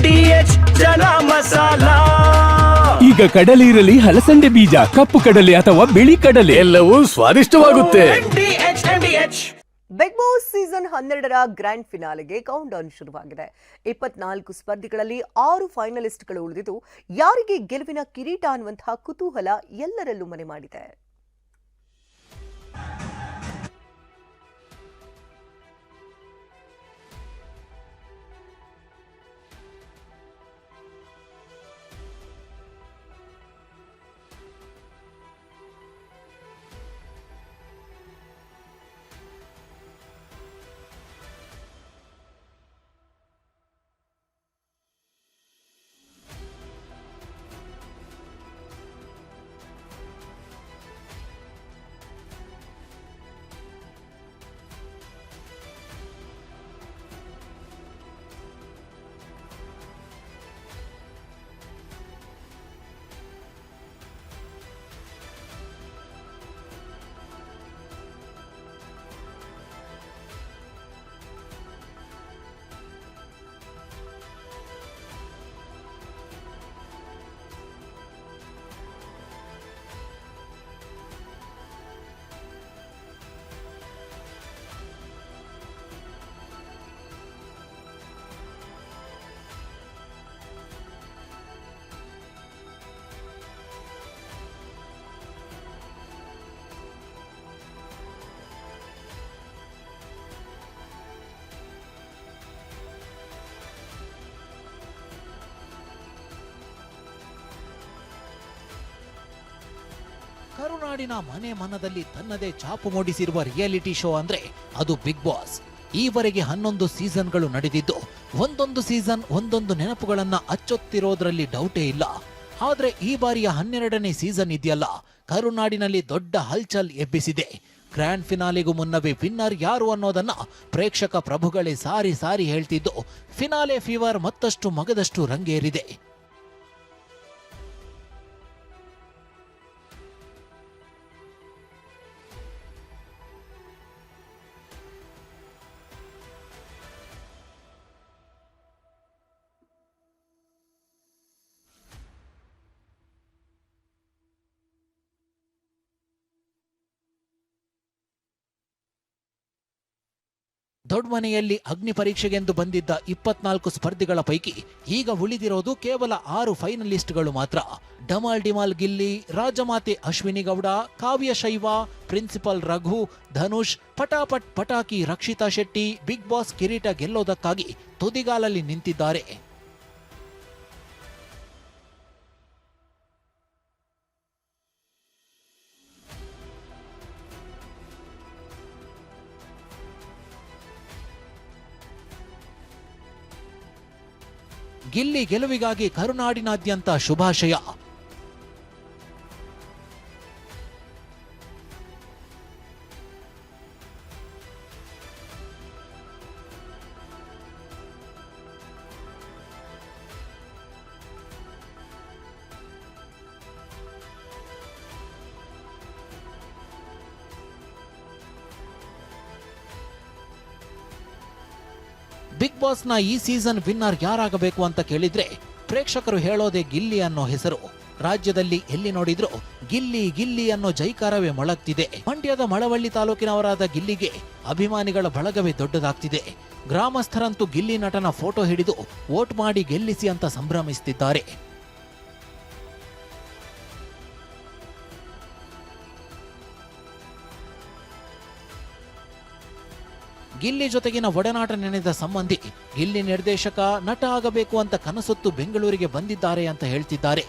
H ಜನ ಮಸಾಲ. ಈಗ ಕಡಲೆ ಇರಲಿ ಹಲಸಂಡೆ ಬೀಜ ಕಪ್ಪು ಕಡಲೆ ಅಥವಾ ಬಿಳಿ ಕಡಲೆ. ಎಲ್ಲವೂ ಸ್ವಾದಿಷ್ಟವಾಗುತ್ತೆ. H H. Big Boss season ಹನ್ನೆರಡರ ಗ್ರ್ಯಾಂಡ್ ಫಿನಾಲೆಗೆ ಕೌಂಟ್ ಡೌನ್ ಶುರುವಾಗಿದೆ. ಇಪ್ಪತ್ನಾಲ್ಕು ಸ್ಪರ್ಧಿಗಳಲ್ಲಿ ಆರು ಫೈನಲಿಸ್ಟ್ಗಳು ಉಳಿದಿದ್ದು ಯಾರಿಗೆ ಗೆಲುವಿನ ಕಿರೀಟ ಅನ್ನುವಂತಹ ಕುತೂಹಲ ಎಲ್ಲರಲ್ಲೂ ಮನೆ ಮಾಡಿದೆ. ಕರುನಾಡಿನ ಮನೆ ಮನದಲ್ಲಿ ತನ್ನದೇ ಛಾಪು ಮೂಡಿಸಿರುವ ರಿಯಾಲಿಟಿ ಶೋ ಅಂದ್ರೆ ಅದು ಬಿಗ್ ಬಾಸ್. ಈವರೆಗೆ ಹನ್ನೊಂದು ಸೀಸನ್ಗಳು ನಡೆದಿದ್ದು, ಒಂದೊಂದು ಸೀಸನ್ ಒಂದೊಂದು ನೆನಪುಗಳನ್ನ ಅಚ್ಚೊತ್ತಿರೋದ್ರಲ್ಲಿ ಡೌಟೇ ಇಲ್ಲ. ಆದ್ರೆ ಈ ಬಾರಿಯ ಹನ್ನೆರಡನೇ ಸೀಸನ್ ಇದೆಯಲ್ಲ, ಕರುನಾಡಿನಲ್ಲಿ ದೊಡ್ಡ ಹಲ್ಚಲ್ ಎಬ್ಬಿಸಿದೆ. ಗ್ರ್ಯಾಂಡ್ ಫಿನಾಲೆಗೂ ಮುನ್ನವೇ ವಿನ್ನರ್ ಯಾರು ಅನ್ನೋದನ್ನ ಪ್ರೇಕ್ಷಕ ಪ್ರಭುಗಳೇ ಸಾರಿ ಸಾರಿ ಹೇಳ್ತಿದ್ದು, ಫಿನಾಲೆ ಫೀವರ್ ಮತ್ತಷ್ಟು ಮಗದಷ್ಟು ರಂಗೇರಿದೆ. ದೊಡ್ಡಮನೆಯಲ್ಲಿ ಅಗ್ನಿ ಪರೀಕ್ಷೆಗೆಂದು ಬಂದಿದ್ದ ಇಪ್ಪತ್ನಾಲ್ಕು ಸ್ಪರ್ಧಿಗಳ ಪೈಕಿ ಈಗ ಉಳಿದಿರೋದು ಕೇವಲ ಆರು ಫೈನಲಿಸ್ಟ್ಗಳು ಮಾತ್ರ. ಡಮಾಲ್ ಡಿಮಾಲ್ ಗಿಲ್ಲಿ, ರಾಜಮಾತೆ ಅಶ್ವಿನಿ ಗೌಡ, ಕಾವ್ಯ ಶೈವ, ಪ್ರಿನ್ಸಿಪಲ್ ರಘು, ಧನುಷ್, ಪಟಾಪಟ್ ಪಟಾಕಿ ರಕ್ಷಿತಾ ಶೆಟ್ಟಿ, ಬಿಗ್ ಬಾಸ್ ಕಿರೀಟ ಗೆಲ್ಲೋದಕ್ಕಾಗಿ ತುದಿಗಾಲಲ್ಲಿ ನಿಂತಿದ್ದಾರೆ. ಗಿಲ್ಲಿ ಗೆಲುವಿಗಾಗಿ ಕರುನಾಡಿನಾದ್ಯಂತ ಶುಭಾಶಯ. ಬಿಗ್ ಬಾಸ್ನ ಈ ಸೀಸನ್ ವಿನ್ನರ್ ಯಾರಾಗಬೇಕು ಅಂತ ಕೇಳಿದ್ರೆ ಪ್ರೇಕ್ಷಕರು ಹೇಳೋದೇ ಗಿಲ್ಲಿ ಅನ್ನೋ ಹೆಸರು. ರಾಜ್ಯದಲ್ಲಿ ಎಲ್ಲಿ ನೋಡಿದ್ರು ಗಿಲ್ಲಿ ಗಿಲ್ಲಿ ಅನ್ನೋ ಜೈಕಾರವೇ ಮೊಳಗ್ತಿದೆ. ಮಂಡ್ಯದ ಮಳವಳ್ಳಿ ತಾಲೂಕಿನವರಾದ ಗಿಲ್ಲಿಗೆ ಅಭಿಮಾನಿಗಳ ಬಳಗವೇ ದೊಡ್ಡದಾಗ್ತಿದೆ. ಗ್ರಾಮಸ್ಥರಂತೂ ಗಿಲ್ಲಿ ನಟನ ಫೋಟೋ ಹಿಡಿದು ವೋಟ್ ಮಾಡಿ ಗೆಲ್ಲಿಸಿ ಅಂತ ಸಂಭ್ರಮಿಸುತ್ತಿದ್ದಾರೆ ಗಿಲ್ಲಿ ಜೊತೆಗಿನ ಒಡನಾಟ ನೆನೆದ ಸಂಬಂಧಿ ಗಿಲ್ಲಿ ನಿರ್ದೇಶಕ ನಟ ಆಗಬೇಕು ಅಂತ ಕನಸೊತ್ತು ಬೆಂಗಳೂರಿಗೆ ಬಂದಿದ್ದಾರೆ ಅಂತ ಹೇಳ್ತಿದ್ದಾರೆ.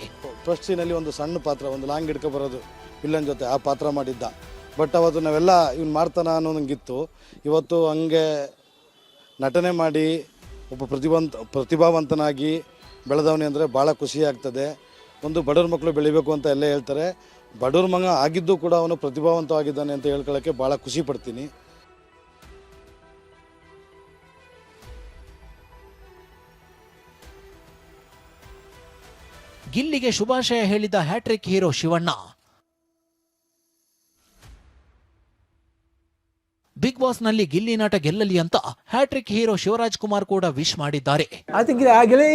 ಪ್ರಶ್ನೆಯಲ್ಲಿ ಒಂದು ಸಣ್ಣ ಪಾತ್ರ, ಒಂದು ಲಾಂಗ್ ಹಿಡ್ಕೊ ಬರೋದು ವಿಲ್ಲನ್ ಜೊತೆ ಆ ಪಾತ್ರ ಮಾಡಿದ್ದ. ಬಟ್ ಅವತ್ತು ನಾವೆಲ್ಲ ಇವ್ನು ಮಾಡ್ತಾನ ಅನ್ನೋದಂಗಿತ್ತು ಇವತ್ತು ಹಂಗೆ ನಟನೆ ಮಾಡಿ ಒಬ್ಬ ಪ್ರತಿಭಾವಂತ, ಪ್ರತಿಭಾವಂತನಾಗಿ ಬೆಳೆದವನೇ ಅಂದರೆ ಭಾಳ ಖುಷಿ ಆಗ್ತದೆ. ಒಂದು ಬಡವ್ರ ಮಕ್ಕಳು ಬೆಳಿಬೇಕು ಅಂತ ಎಲ್ಲ ಹೇಳ್ತಾರೆ. ಬಡವ್ರ ಮಗ ಆಗಿದ್ದು ಕೂಡ ಅವನು ಪ್ರತಿಭಾವಂತವಾಗಿದ್ದಾನೆ ಅಂತ ಹೇಳ್ಕೊಳ್ಳೋಕ್ಕೆ ಭಾಳ ಖುಷಿ ಪಡ್ತೀನಿ. ಗಿಲ್ಲಿಗೆ ಶುಭಾಶಯ ಹೇಳಿದ ಹ್ಯಾಟ್ರಿಕ್ ಹೀರೋ ಶಿವಣ್ಣ. ಬಿಗ್ ಬಾಸ್ನಲ್ಲಿ ಗಿಲ್ಲಿ ನಾಟ ಗೆಲ್ಲಲಿ ಅಂತ ಹ್ಯಾಟ್ರಿಕ್ ಹೀರೋ ಶಿವರಾಜ್ ಕುಮಾರ್ ಕೂಡ ವಿಶ್ ಮಾಡಿದ್ದಾರೆ. I think Gilly,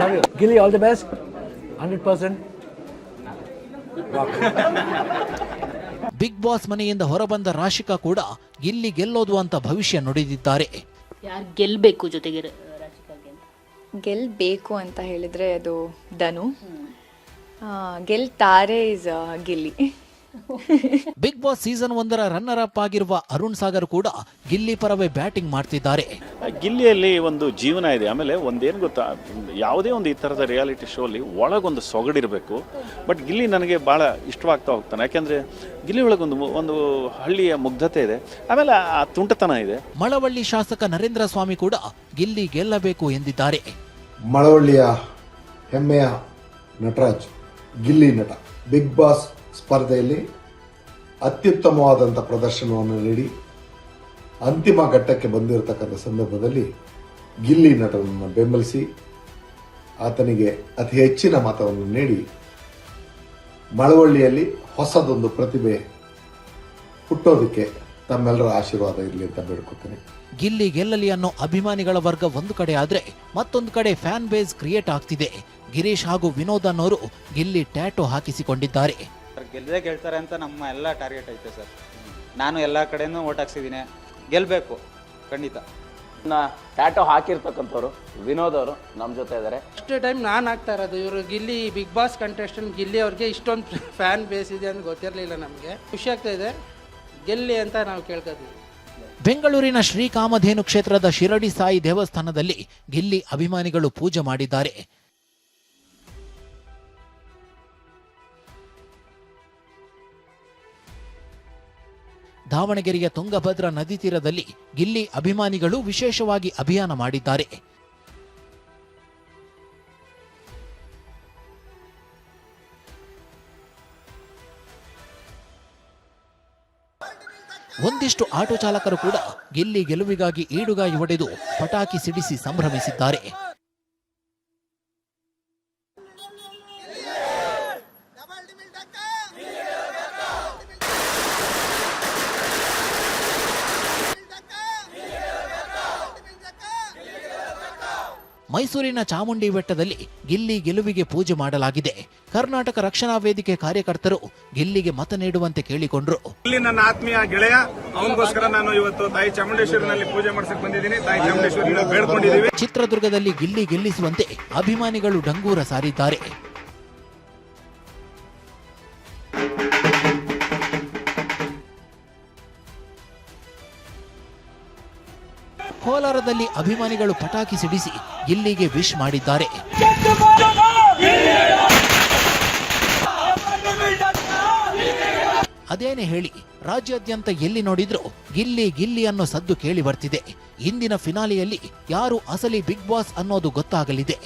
love you. Gilly, all the 100%. Big Boss ಮನೆಯಿಂದ ಹೊರಬಂದ ರಾಶಿಕಾ ಕೂಡ ಗಿಲ್ಲಿ ಗೆಲ್ಲೋದು ಅಂತ ಭವಿಷ್ಯ ನುಡಿದಿದ್ದಾರೆ. ಯಾರು ಗೆಲ್ಲಬೇಕು ಜೊತೆಗೆ ಅಂತ ಗೆಲ್ಬೇಕು ಅಂತ ಹೇಳಿದ್ರೆ ಅದು ಧನು. ಗೆಲ್ತಾರೆ is Gilli. Big Boss season ಒಂದರ ರನ್ನರ್ ಅಪ್ ಆಗಿರುವ ಅರುಣ್ ಸಾಗರ್ ಕೂಡ ಗಿಲ್ಲಿ ಪರವೇ ಬ್ಯಾಟಿಂಗ್ ಮಾಡ್ತಿದ್ದಾರೆ. ಗಿಲ್ಲಿಯಲ್ಲಿ ಒಂದು ಜೀವನ ಇದೆ. ಆಮೇಲೆ ಒಂದೇನು ಗೊತ್ತಾ ಯಾವುದೇ ಒಂದು ಈ ಥರದ ರಿಯಾಲಿಟಿ ಶೋಲಿ ಒಳಗೊಂದು ಸೊಗಡಿರಬೇಕು. ಬಟ್ ಗಿಲ್ಲಿ ನನಗೆ ಭಾಳ ಇಷ್ಟವಾಗ್ತಾ ಹೋಗ್ತಾನೆ. ಯಾಕೆಂದರೆ ಗಿಲ್ಲಿ ಒಳಗೊಂದು ಒಂದು ಹಳ್ಳಿಯ ಮುಗ್ಧತೆ ಇದೆ. ಆಮೇಲೆ ಆ ತುಂಟತನ ಇದೆ. ಮಳವಳ್ಳಿ ಶಾಸಕ ನರೇಂದ್ರ ಸ್ವಾಮಿ ಕೂಡ ಗಿಲ್ಲಿ ಗೆಲ್ಲಬೇಕು ಎಂದಿದ್ದಾರೆ. ಮಳವಳ್ಳಿಯ ಹೆಮ್ಮೆಯ ನಟರಾಜ್ ಗಿಲ್ಲಿ ನಟ ಬಿಗ್ ಬಾಸ್ ಸ್ಪರ್ಧೆಯಲ್ಲಿ ಅತ್ಯುತ್ತಮವಾದಂಥ ಪ್ರದರ್ಶನವನ್ನು ನೀಡಿ ಅಂತಿಮ ಘಟ್ಟಕ್ಕೆ ಬಂದಿರತಕ್ಕಂಥ ಸಂದರ್ಭದಲ್ಲಿ ಗಿಲ್ಲಿ ನಟನನ್ನು ಬೆಂಬಲಿಸಿ ಆತನಿಗೆ ಅತಿ ಹೆಚ್ಚಿನ ಮತವನ್ನು ನೀಡಿ ಮಳವಳ್ಳಿಯಲ್ಲಿ ಹೊಸದೊಂದು ಪ್ರತಿಭೆ ಹುಟ್ಟೋದಕ್ಕೆ ತಮ್ಮೆಲ್ಲರ ಆಶೀರ್ವಾದ ಇರಲಿ ಅಂತ ಬೇಡ್ಕೊತೀನಿ ಗಿಲ್ಲಿ ಗೆಲ್ಲಲಿ ಅನ್ನೋ ಅಭಿಮಾನಿಗಳ ವರ್ಗ ಒಂದು ಕಡೆ ಆದರೆ ಮತ್ತೊಂದು ಕಡೆ ಫ್ಯಾನ್ ಬೇಸ್ ಕ್ರಿಯೇಟ್ ಆಗ್ತಿದೆ. ಗಿರೀಶ್ ಹಾಗೂ ವಿನೋದ್ ಅನ್ನೋರು ಗಿಲ್ಲಿ ಟ್ಯಾಟೋ ಹಾಕಿಸಿಕೊಂಡಿದ್ದಾರೆ. ಗೆಲ್ಲದೆ ಗೆಲ್ತಾರೆ ಅಂತ ನಮ್ಮ ಎಲ್ಲ ಟಾರ್ಗೆಟ್ ಐತೆ ಸರ್. ನಾನು ಎಲ್ಲ ಕಡೆನೂ ಓಟ್ ಹಾಕ್ಸಿದ್ದೀನಿ ಗೆಲ್ಲಬೇಕು ಖಂಡಿತ. ಟ್ಯಾಟೋ ಹಾಕಿರ್ತಕ್ಕಂಥವ್ರು ವಿನೋದ್ ಅವರು ನಮ್ಮ ಜೊತೆ ಇದ್ದಾರೆ ಫಸ್ಟ್ ಟೈಮ್ ನಾನು ಆಗ್ತಾ ಇರೋದು ಇವರು Gilli Big Boss contestant Gilli ಅವ್ರಿಗೆ ಇಷ್ಟೊಂದು ಫ್ಯಾನ್ ಬೇಸ್ ಇದೆ ಅಂತ ಗೊತ್ತಿರಲಿಲ್ಲ ನಮಗೆ. ಖುಷಿ ಆಗ್ತಾ ಇದೆ. ಗೆಲ್ಲಿ ಅಂತ ನಾವು ಕೇಳ್ಕೊತೀವಿ ಬೆಂಗಳೂರಿನ ಶ್ರೀಕಾಮಧೇನು ಕ್ಷೇತ್ರದ ಶಿರಡಿ ಸಾಯಿ ದೇವಸ್ಥಾನದಲ್ಲಿ ಗಿಲ್ಲಿ ಅಭಿಮಾನಿಗಳು ಪೂಜೆ ಮಾಡಿದ್ದಾರೆ. ದಾವಣಗೆರೆಯ ತುಂಗಭದ್ರಾ ನದಿ ತೀರದಲ್ಲಿ ಗಿಲ್ಲಿ ಅಭಿಮಾನಿಗಳು ವಿಶೇಷವಾಗಿ ಅಭಿಯಾನ ಮಾಡಿದ್ದಾರೆ. ಒಂದಿಷ್ಟು ಆಟೋ ಚಾಲಕರು ಕೂಡ ಗಿಲ್ಲಿ ಗೆಲುವಿಗಾಗಿ ಈಡುಗಾಯಿ ಒಡೆದು ಪಟಾಕಿ ಸಿಡಿಸಿ ಸಂಭ್ರಮಿಸಿದ್ದಾರೆ. ಮೈಸೂರಿನ ಚಾಮುಂಡಿ ಬೆಟ್ಟದಲ್ಲಿ ಗಿಲ್ಲಿ ಗೆಲುವಿಗೆ ಪೂಜೆ ಮಾಡಲಾಗಿದೆ. ಕರ್ನಾಟಕ ರಕ್ಷಣಾ ವೇದಿಕೆ ಕಾರ್ಯಕರ್ತರು ಗಿಲ್ಲಿಗೆ ಮತ ನೀಡುವಂತೆ ಕೇಳಿಕೊಂಡ್ರು. ಇಲ್ಲಿ ನನ್ನ ಆತ್ಮೀಯ ಗೆಳೆಯ ಅವನಿಗೋಸ್ಕರ ನಾನು ಇವತ್ತು ತಾಯಿ ಚಾಮುಂಡೇಶ್ವರಿನಲ್ಲಿ ಪೂಜೆ ಮಾಡಿಸಕ್ ಬಂದಿದ್ದೀನಿ. ತಾಯಿ ಚಾಮುಂಡೇಶ್ವರಿ ಬೇಡ್ಕೊಂಡಿದ್ದೀವಿ. ಚಿತ್ರದುರ್ಗದಲ್ಲಿ ಗಿಲ್ಲಿ ಗೆಲ್ಲಿಸುವಂತೆ ಅಭಿಮಾನಿಗಳು ಡಂಗೂರ ಸಾರಿದ್ದಾರೆ. ಕೋಲಾರದಲ್ಲಿ ಅಭಿಮಾನಿಗಳು ಪಟಾಕಿ ಸಿಡಿಸಿ ಗಿಲ್ಲಿಗೆ ವಿಶ್ ಮಾಡಿದ್ದಾರೆ. ಅದೇನೇ ಹೇಳಿ, ರಾಜ್ಯಾದ್ಯಂತ ಎಲ್ಲಿ ನೋಡಿದ್ರೂ ಗಿಲ್ಲಿ ಗಿಲ್ಲಿ ಅನ್ನೋ ಸದ್ದು ಕೇಳಿ ಬರ್ತಿದೆ. ಇಂದಿನ ಫಿನಾಲೆಯಲ್ಲಿ ಯಾರು ಅಸಲಿ ಬಿಗ್ ಬಾಸ್ ಅನ್ನೋದು ಗೊತ್ತಾಗಲಿದೆ.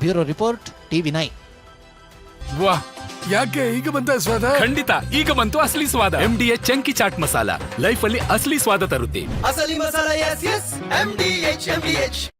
Bureau report TV nine. ವಾ ಯಾಕೆ ಈಗ ಬಂತ ಸ್ವಾದ? ಖಂಡಿತ ಈಗ ಬಂತು ಅಸಲಿ ಸ್ವಾದ. M D H chunky chaat masala. Life ಅಲ್ಲಿ ಅಸಲಿ ಸ್ವಾದ ತರುತ್ತೆ. ಅಸಲಿ masala S S M D H M D H